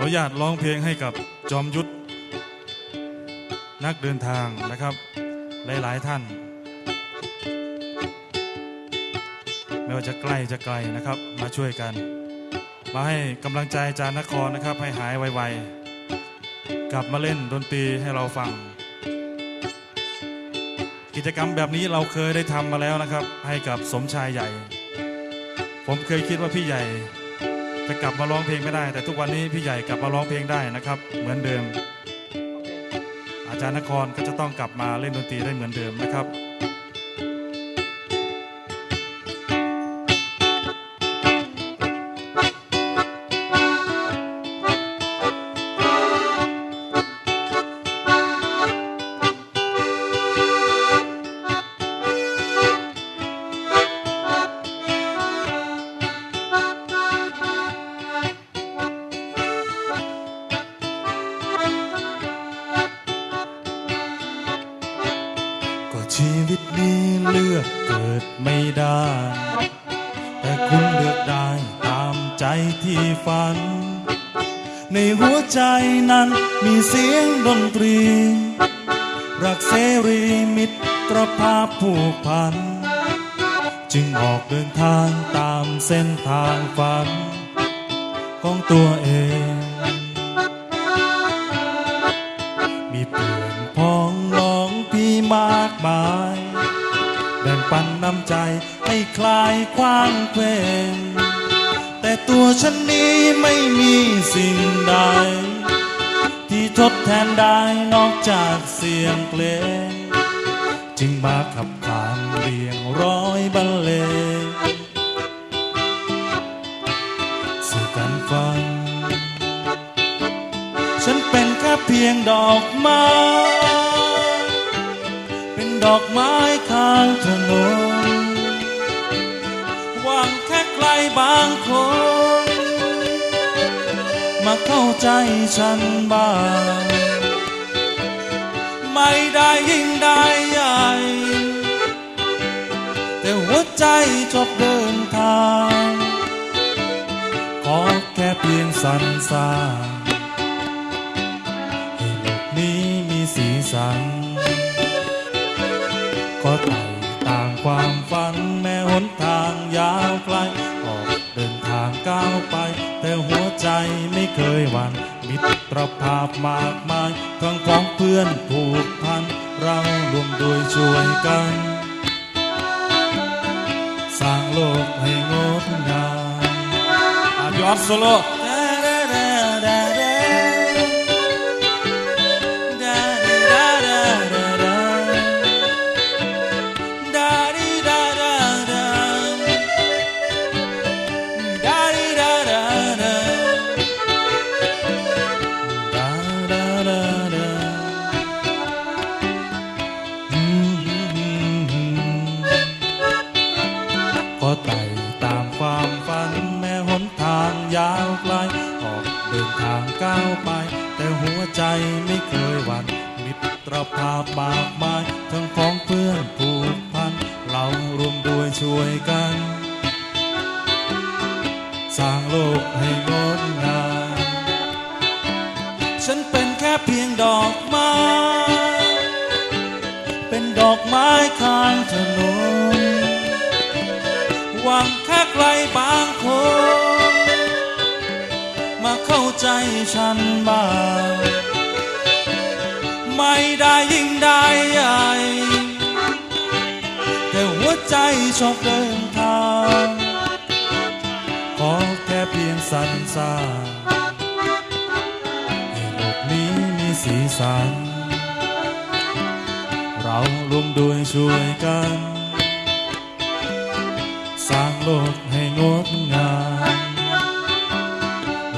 ขออนุญาตร้องเพลงให้กับจอมยุทธนักเดินทางนะครับ หลายๆท่าน ไม่ว่าจะใกล้จะไกลนะครับ มาช่วยกัน มาให้กำลังใจจารย์นครนะครับ ให้หายไวๆ กลับมาเล่นดนตรีให้เราฟัง กิจกรรมแบบนี้เราเคยได้ทำมาแล้วนะครับ ให้กับสมชายใหญ่ ผมเคยคิดว่าพี่ใหญ่ จะกลับมาร้องเพลงไม่ได้ แต่ทุกวันนี้พี่ใหญ่กลับมาร้องเพลงได้นะครับ เหมือนเดิม อาจารย์นครก็จะต้องกลับมาเล่นดนตรีได้เหมือนเดิมนะครับ ที่ฝัน ในหัวใจนั้นมีเสียงดนตรี รักเสรีมิตรภาพผูกพัน จึงออกเดินทางตามเส้นทางฝัน ของตัวเอง มีเพื่อนพ้องน้องพี่มากมาย แบ่งปันน้ำใจให้คลายความเกรง แต่ตัวฉันนี้ไม่มีสิ่งใด ที่ทดแทนได้นอกจากเสียงเพลง จึงมาขับขานเรียงร้อยบรรเลงสู่กันฟัง ฉันเป็นแค่เพียงดอกไม้ เป็นดอกไม้ข้างถนน บางคน มาเข้าใจฉันบ้าง ไม่ได้ยิ่งได้ใหญ่ แต่หัวใจชอบเดินทาง ขอแค่เพียงสรรสาให้โลกนี้มีสีสัน ก็ไต่ตามความฝันแม้หนทางยาวไกล ก้าวไป แต่หัวใจไม่เคยหวั่นมิตรภาพมากมายทั้งของเพื่อนผูกพัน เรารวมด้วยช่วยกัน สร้างโลกให้งดงามอาบิออสโซโล ไม่เคยหวั่นมิตรภาพมากมายทั้งของเพื่อนผูกพัน เรารวมด้วยช่วยกัน สร้างโลกให้งดงามฉันเป็นแค่เพียงดอกไม้ เป็นดอกไม้ข้างถนนหวังแค่ใครบางคน มาเข้าใจฉันบ้าง ได้ยิ่งได้ใหญ่ แต่หัวใจชอบเดินทางขอแค่เพียงสรรสาให้โลกนี้มีสีสัน เรารวมด้วยช่วยกัน สร้างโลกให้งดงาม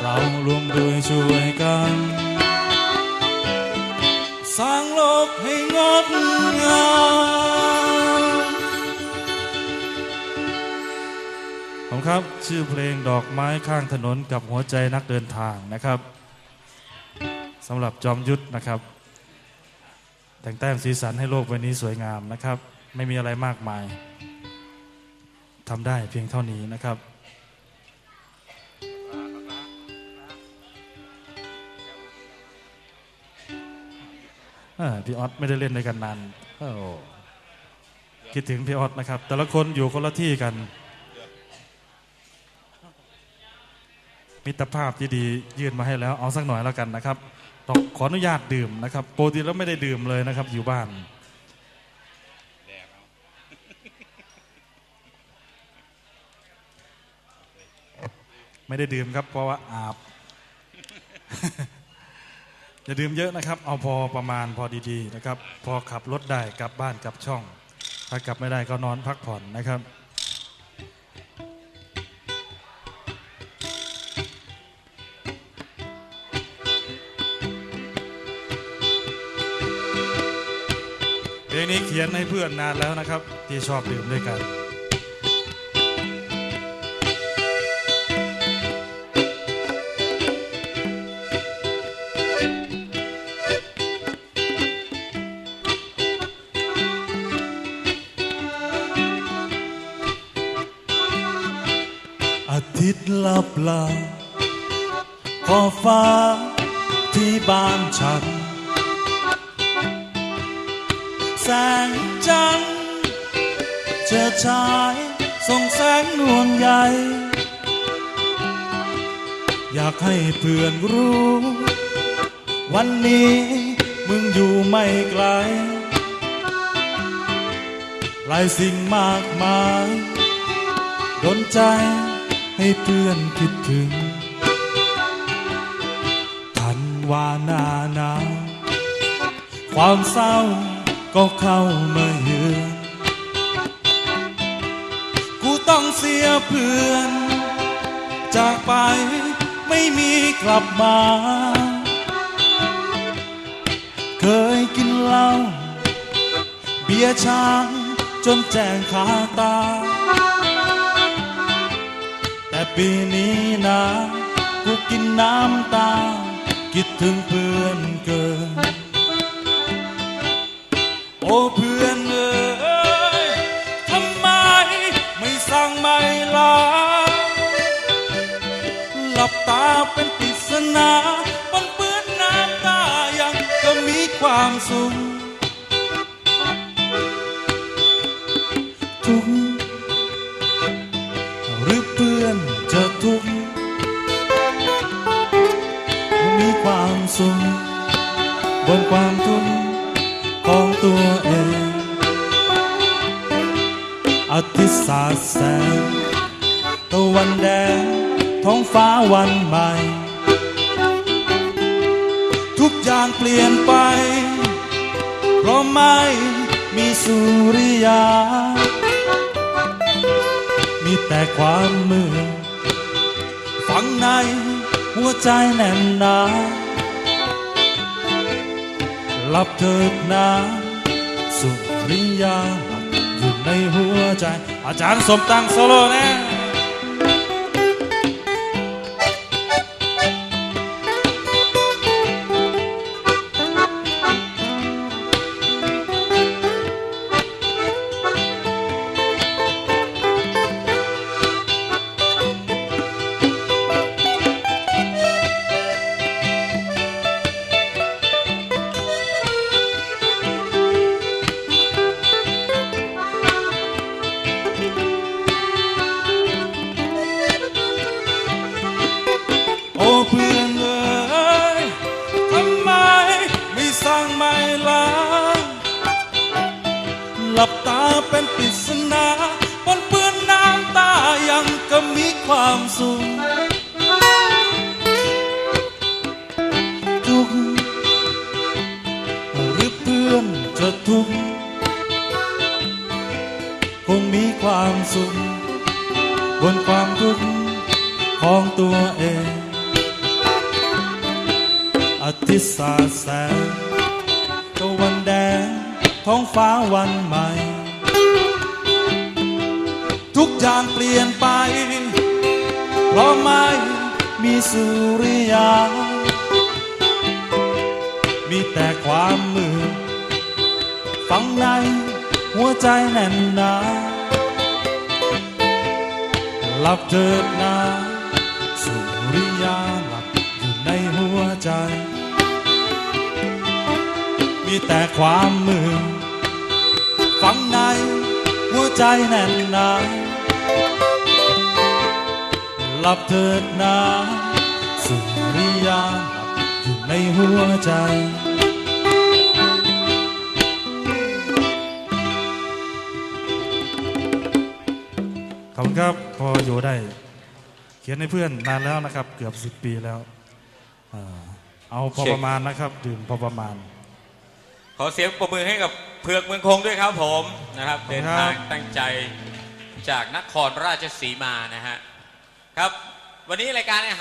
เรารวมด้วยช่วยกัน ให้งดงามผมครับชื่อเพลงดอกไม้ข้างถนนกับหัวใจนักเดินทางนะครับสำหรับจอมยุทธนะครับ แต่งแต้มสีสันให้โลกใบนี้สวยงามนะครับ ไม่มีอะไรมากมายทำได้เพียงเท่านี้นะครับ พี่ออสไม่ได้เล่นด้วยกันนานคิดถึงพี่ออสนะครับ แต่ละคนอยู่คนละที่กัน มิตรภาพที่ดียื่นมาให้แล้วเอาสักหน่อยแล้วกันนะครับต้องขออนุญาตดื่มนะครับปกติแล้วไม่ได้ดื่มเลยนะครับ อยู่บ้านไม่ได้ดื่มครับเพราะว่าอาบ อย่าดื่มเยอะนะครับ เอาพอประมาณพอดีๆนะครับ พอขับรถได้กลับบ้านกลับช่อง ถ้ากลับไม่ได้ก็นอนพักผ่อนนะครับเพลงนี้เขียนให้เพื่อนนานแล้วนะครับ ที่ชอบดื่มด้วยกัน ลาขอฟ้าที่บ้านฉัน แสงจันทร์เจิดฉายส่องแสงนวลใหญ่ อยากให้เพื่อนรู้ วันนี้มึงอยู่ไม่ไกล หลายสิ่งมากมาย ดนใจ ให้เพื่อนคิดถึงทันวานานา ความเศร้าก็เข้ามาเยือนกูต้องเสียเพื่อน จากไปไม่มีกลับมา เคยกินเหล้าเบียร์ช้างจนแจ้งขาตา แต่ปีนี้นะกูกินน้ำตา คิดถึงเพื่อนเกิน โอ้เพื่อนเอ้ยทำไมไม่สั่งไม่ลา หลับตาเป็นปริศนาปนเปื้อนน้ำตายังก็มีความสุข วันใหม่ ทุกอย่างเปลี่ยนไป เพราะไม่มีสุริยา มีแต่ความมืดฝังในหัวใจแน่นหนาหลับเถิดนาสุริยาหลับอยู่ในหัวใจ อาจารย์สมตังโซโล่น งมีความสุข บนความทุกข์ของตัวเอง อาทิตย์สาดแสงตะวันแดงท้องฟ้าวันใหม่ ทุกอย่างเปลี่ยนไป เพราะไม่มีสุริยา มีแต่ความมืดฝังใน หัวใจแน่นหนาหลับเถิดนาสุริยาหลับอยู่ในหัวใจ มีแต่ความมืดฝังในหัวใจแน่นหนาหลับเถิดนาสุริยาหลับอยู่ในหัวใจ อบคุณครับพออยู่ได้ เขียนให้เพื่อนนานแล้วนะครับ เกือบสิบปีแล้วอ่าเอาพอเช็คประมาณนะครับดื่มพอประมาณ ขอเสียงปรบมือให้กับเผือกเมืองคงด้วยครับผมนะครับขอบคุเดิณนครับทางตั้งใจจากนครราชสีมานะฮะครับ วันนี้รายการ